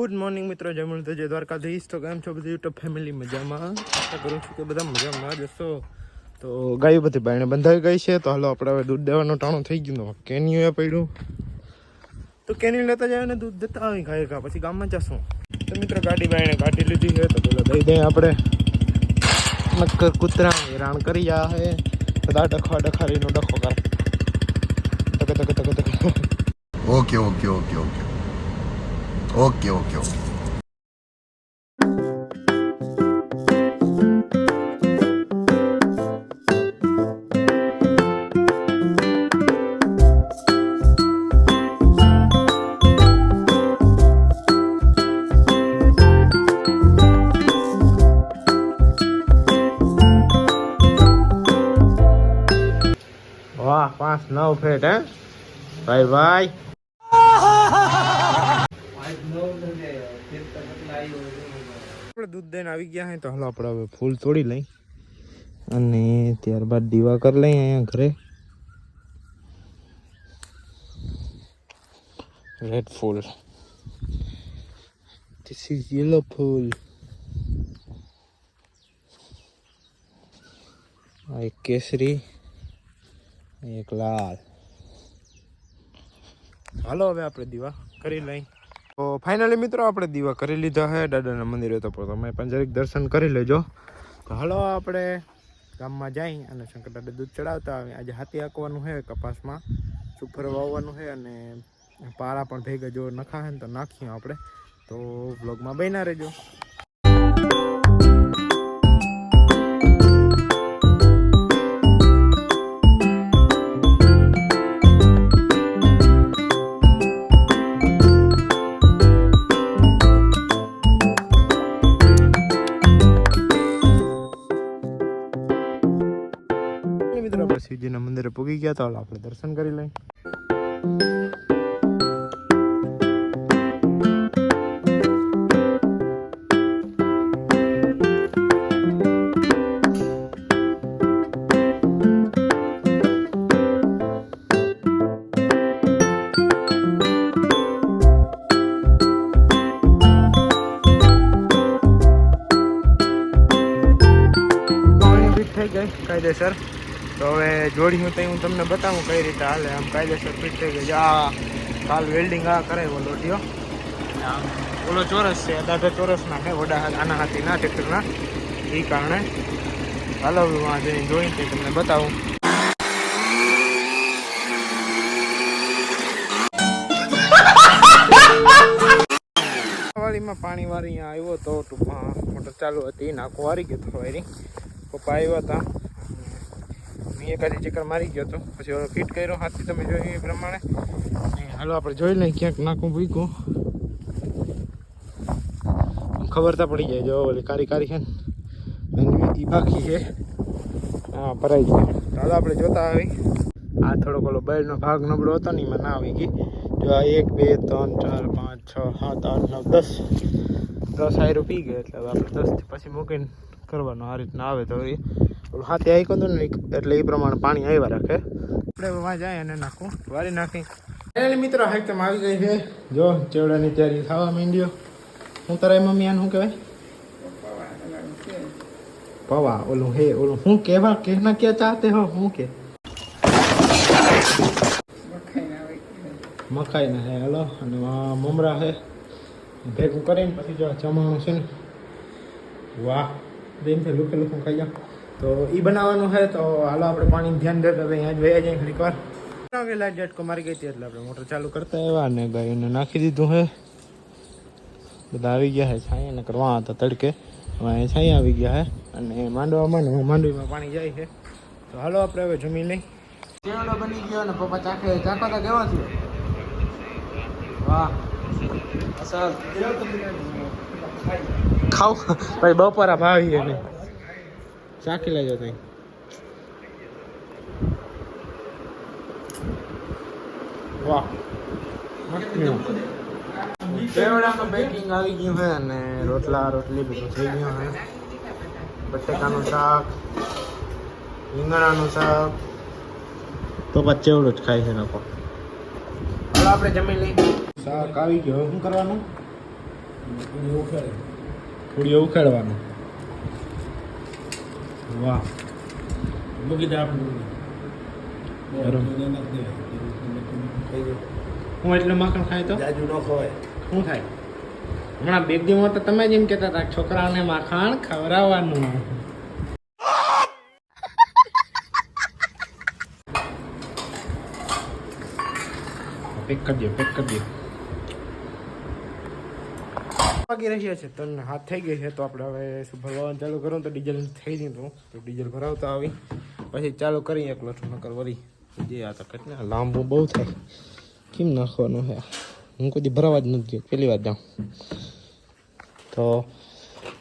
Good morning મિત્રો. જય મુરલી જય દ્વારકાધીશ. તો કેમ છો બધી યુટ્યુબ ફેમિલી મજામાં? આશા કરું છું કે બધા મજામાં જશો તો ગાયું બધી બાયણે બંધાઈ ગઈ છે. તો હાલો આપણે હવે દૂધ દેવાનો ટાણો થઈ ગયું કેન્યુ એ પડ્યું. તો કેન્યુ લેતા જાય ને દૂધ દેતા આવી ગાય ઘા. પછી ગામમાં જશું. તો મિત્રો, ગાડી બાયણે કાઢી લીધી છે. તો પેલા દઈ દઈએ આપણે. નક્કર કૂતરા હેરાન કરી જા હે બધા ડખા ડખારીનો ડખો કર. Okay okay okay okay. Okay okay okay વાહ પાંચ નવ ફેટ હે? ભાઈ ભાઈ. આપણે દૂધ દઈને આવી ગયા હે તો હાલો આપણે હવે ફૂલ તોડી લઈ અને ત્યારબાદ દીવા કરી લઈએ અહીંયા ઘરે. રેડ ફૂલ ધીસ ઇઝ યલો ફૂલ આ એક કેસરી એક લાલ. હાલો હવે આપણે દીવા કરી લઈ. તો ફાઇનલી મિત્રો આપણે દીવા કરી લીધા છે દાદાના મંદિરે તો તમે પણ જરીક દર્શન કરી લેજો. તો હલો આપણે ગામમાં જઈ અને શંકર દાદા દૂધ ચડાવતા આવે. આજે હાથી હાંકવાનું છે કપાસમાં સુપર વાવવાનું છે અને પારા પણ ભેગા જો નખા ને તો નાખીએ આપણે. તો બ્લોગમાં બન્યા રહેજો. ગયા તો આપણે દર્શન કરી લઈએ. કાયદેસર. તો હવે જોડી હું હું તમને બતાવું કઈ રીતે હાલે. આમ કાયદેસર ફિટ થઈ ગઈ આ કાલ વેલ્ડિંગ આ કરે ઓલો ટ્યો આમ ઓલો ચોરસ છે દાદા ચોરસના છે વડા આના હાથી ના ટ્રેક્ટરના એ કારણે હાલો વાં જઈને જોઈ તે તમને બતાવું. વાળીમાં પાણી વાળી અહીંયા આવ્યો તો ટૂંકમાં મોટર ચાલુ હતી. નાખો વારી ગયો તો વાયરી પપ્પા આવ્યા હતા. મેં એકાદી ચક્કર મારી ગયો હતો પછી હવે ફિટ કર્યો, હાથથી તમે જોયું એ પ્રમાણે. હાલો આપણે જોઈ લઈએ ક્યાંક નાખું ભૂકું ખબર તો પડી જાય, જો ઓલી કારી કારી છે ને એ બાકી છે. હા, ભરાઈ ગયો ચાલો આપણે જોતા આવી. આ થોડોક ઓલો બળનો ભાગ નબળો હતો ને, એમાં ના આવી ગઈ. જો આ એક, બે, ત્રણ, ચાર, પાંચ, છ, સાત, આઠ, નવ, દસ. દસ આયરું પી ગયો એટલે આપણે દસથી પછી મૂકીને કરવાનું આ રીતના આવે તો એ ઓલું હાથે આવી હતું ને એટલે એ પ્રમાણે પાણી આવ્યા રાખે. આપણે વાં જાય અને નાખું. વારી નાખી. એટલે મિત્રો તમે આવી ગઈ છે. જો ચેવડાની તૈયારી થવા માંડ્યો. હું તારા મમ્મી આને શું કહેવાય? પવા ઓલું હે ઓલું હું કેવા કેના ક્યાં ચાહતે હો હું કે. મકાઈ ના હે હલો અને મમરા હે. ભેગું કરીને પછી જો જમવાનું છે ને વાહ. દિનથી લુકે લુકું ખાઈ જાઓ. તો એ બનાવવાનું છે, તો હાલો આપણે પાણી ધ્યાન દેતા હતા અહીંયા જ વહી જાય ઘડીક વાર. કે ડેટકો મારી ગઈ હતી, એટલે આપણે મોટર ચાલુ કરતા આવ્યા અને ગાયોને નાખી દીધું છે. બધા આવી ગયા છે, છાંયા ને કરવા હતા તડકે. હવે અહીંયા છાંયા આવી ગયા છે અને માંડવામાં ને માંડવીમાં પાણી જાય છે. તો હાલો આપણે હવે જમી લઈ. ચેવડો બની ગયો અને પપ્પા ચાખે ચાખો તો કેવો થયો વાહ. અસલ. ખાવ. ભાઈ બપોરા ભાવી એને ચાખી લેજો તઈ. વાહ. બેકિંગ આવી ગયું છે અને રોટલા રોટલી બધું થઈ ગયું છે બટેકાનું શાક રીંગણાનું શાક. તો પછી ચેવડું જ ખાય છે લોકો. હાલો આપણે જમી લઈએ. શાક આવી ગયો. શું કરવાનું? થોડી ઉખાડવાનું. વાહ. હું એટલે માખણ ખાય તો? જાજુ ન ખવાય. શું થાય? હમણાં બે દિવસ તો તમે જ એમ કહેતા હતા છોકરાને માખણ ખવડાવવાનું. પેક કરી દો પેક કરી દો. વાગી રહ્યા છે તન હાથ થઈ ગઈ છે, તો આપણે હવે ભરવાનું ચાલુ કરું તો ડીઝલ થઈ ગયું તો. ડીઝલ ભરાવતા આવી. પછી ચાલુ કરી એક લોટ નકર વળી. જે આ તો કેટલા લાંબુ બહુ થાય. કેમ નાખવાનું છે હું કોઈ ભરાવા જ નથી ગયો. પહેલી વાર જાઉં. તો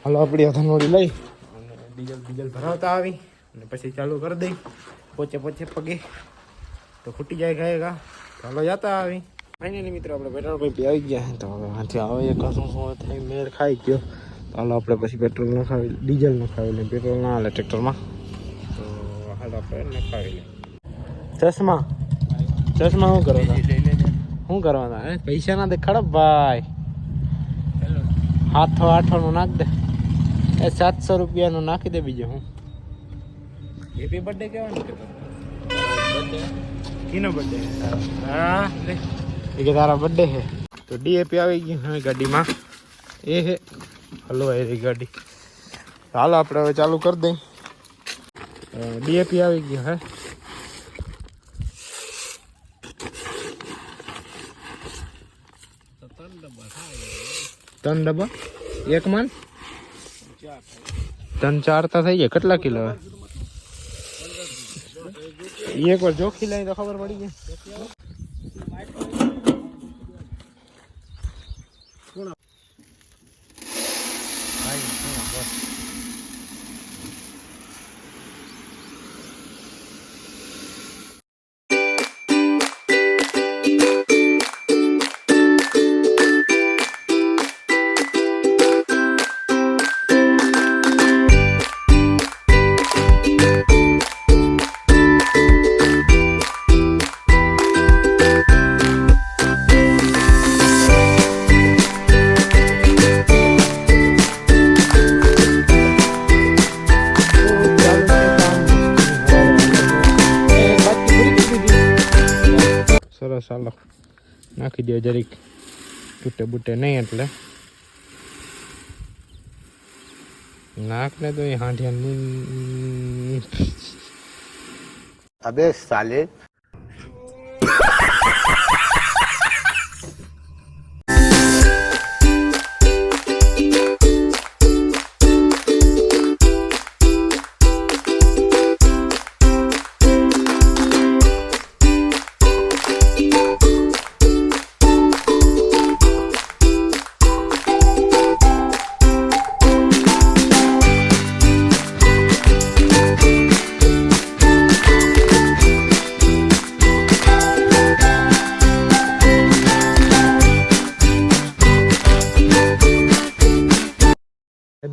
હાલો આપણી અથાણોડી લઈ. અને ડીઝલ ડીઝલ ભરાવતા આવી. અને પછી ચાલુ કરી દઈ. પોચે પોચે પગે. તો ખૂટી જાય ગાયગા. હાલો જતા આવી. ફાઇનલી મિત્રો આપણે પેટ્રોલ પંપે આવી ગયા તો હવે હાથે આવે એક શું થાય મેળ ખાઈ ગયો. હાલો આપણે પછી પેટ્રોલ નખાવી ડીઝલ નખાવી લઈએ. પેટ્રોલ ના હાલે ટ્રેક્ટરમાં. તો હાલો આપણે નખાવી લઈએ. ચશ્મા. ચશ્મા શું કરો શું કરવાના? અરે પૈસા ના દેખાડો ભાઈ. હાથો આઠો નું નાખ દે. એ સાતસો રૂપિયા નું નાખી દે બીજું હું. હેપી બર્થડે કહેવાનું કે કિનો બર્થડે હા. કે તારા બર્થડે છે. તો ડીએપી આવી ગયું હવે ગાડીમાં. એ હે હલો એ રહી ગાડી. હાલો આપણે હવે ચાલુ કરી દઈ. ડીએપી આવી ગયું હે ત્રણ ડબ્બા? એક માન? ત્રણ ચાર તો થઈ જાય કેટલા કિલો હવે? ઈ એક વાર જોખી લઈ તો ખબર પડી જાય Bye. ચાલો નાખી દો જરીક. તૂટે બૂટે નહીં એટલે. નાખ ને તો એ હાંઠિયા અબે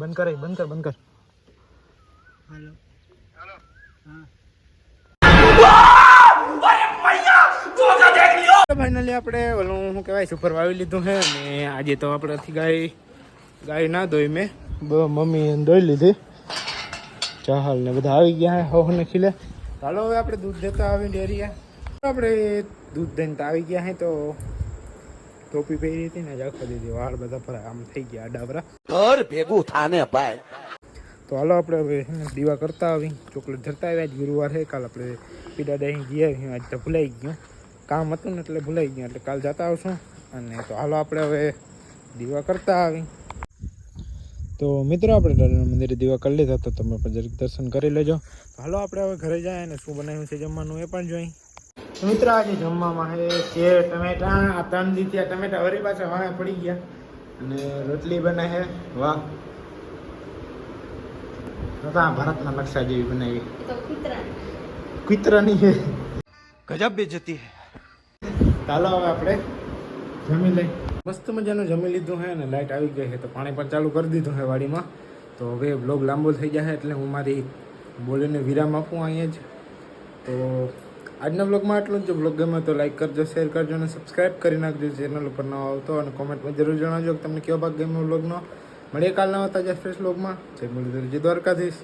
બંધ કર બંધ કર બંધ કર. ફાઇનલી આપણે ઓલું શું કહેવાય સુપર વાવી લીધું છે ને આજે તો આપણાથી ગાય ગાય ના ધોઈ મેં. મમ્મી ધોઈ લીધી. ચાહલ ને બધા આવી ગયા હે ને ખીલે. ચાલો હવે આપણે દૂધ દેતા આવી ડેરીયા આપણે દૂધ દઈને તો આવી ગયા હે તો ટોપી પહેરી હતી ને જ આખો દીધી વાળ બધા પર આમ થઈ ગયા ડાબરા. ઘર ભેગું થાને ભાઈ. તો હાલો આપણે હવે દીવા કરતા આવી ચોકલેટ ધરતા આવ્યા આજ ગુરુવાર છે કાલ આપણે પીડા દહીં ગયા આજ તો ભૂલાઈ ગયું. કામ હતું ને એટલે ભૂલાઈ ગયું એટલે કાલ જતા આવશું. અને તો હાલો આપણે હવે દીવા કરતા આવી. તો મિત્રો આપણે દાદાના મંદિરે દીવા કરી લીધા તો તમે પણ દર્શન કરી લેજો. હાલો આપણે હવે ઘરે જાય અને શું બનાવ્યું છે જમવાનું એ પણ જોઈ. મિત્રો આજે જમવામાં છે છે ટમેટા આ ત્રણ દી આ ટમેટા વરી પાછા વાણે પડી ગયા. અને રોટલી બને છે વાહ. હતા ભારતના નકશા જેવી બનાવી. કુતરાની. છે. ગજબ બેજતી હે. ચાલો હવે આપણે જમી લઈ મસ્ત મજાનું જમી લીધું છે અને લાઇટ આવી ગઈ છે તો પાણી પણ ચાલુ કરી દીધું છે વાડીમાં. તો હવે બ્લોગ લાંબો થઈ જાય એટલે હું મારી બોલીને વિરામ આપું અહીંયા જ. તો આજના બ્લોગમાં આટલું જ. જો બ્લોગ ગમે તો લાઈક કરજો શેર કરજો અને સબસ્ક્રાઇબ કરી નાખજો ચેનલ ઉપર નવો આવતો અને કોમેન્ટમાં જરૂર જણાવજો કે તમને કયો ભાગ ગમ્યો બ્લોગનો મળીએ કાલના હતા જે ફ્રેશ બ્લોગમાં જય મુરલીધર, જય દ્વારકાધીશ.